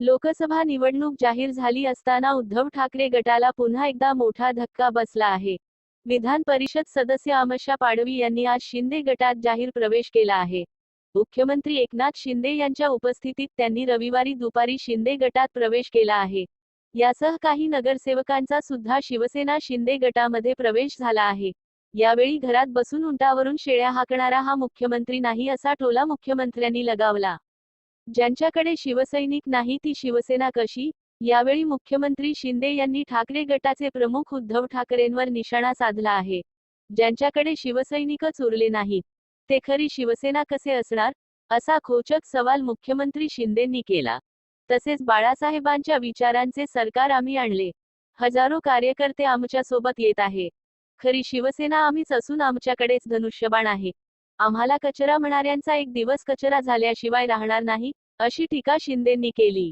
लोकसभा निवडणूक जाहीर झाली असताना उद्धव ठाकरे गटाला पुन्हा एकदा मोठा धक्का बसला आहे. विधान परिषद सदस्य अमशा पाडवी यांनी आज शिंदे गटात जाहीर प्रवेश केला आहे. मुख्यमंत्री एकनाथ शिंदे यांच्या उपस्थितीत त्यांनी रविवारी दुपारी शिंदे गटात प्रवेश केला आहे. यासह काही नगरसेवकांचा सुद्धा शिवसेना शिंदे गटामध्ये प्रवेश झाला आहे. यावेळी घरात बसून उंटावरून शेळ्या हाकणारा हा मुख्यमंत्री नाही असा टोला मुख्यमंत्र्यांनी लगावला. ज्यांच्याकडे शिवसैनिक नाही ती शिवसेना कशी? यावेळी मुख्यमंत्री शिंदे यांनी ठाकरे गटाचे प्रमुख उद्धव ठाकरेंवर निशाणा साधला आहे. ज्यांच्याकडे शिवसैनिकच उरले नाहीत ते खरी शिवसेना कसे असणार? असा खोचक सवाल मुख्यमंत्री शिंदेंनी केला. तसेच बाळासाहेबांच्या विचारांचे सरकार आम्ही आणले. हजारो कार्यकर्ते आमच्यासोबत येत आहे. खरी शिवसेना आम्हीच असून आमच्याकडेच धनुष्यबाण आहे. आम्हाला कचरा म्हणाऱ्यांचा एक दिवस कचरा झाल्याशिवाय राहणार नाही अशी टीका शिंदेंनी केली.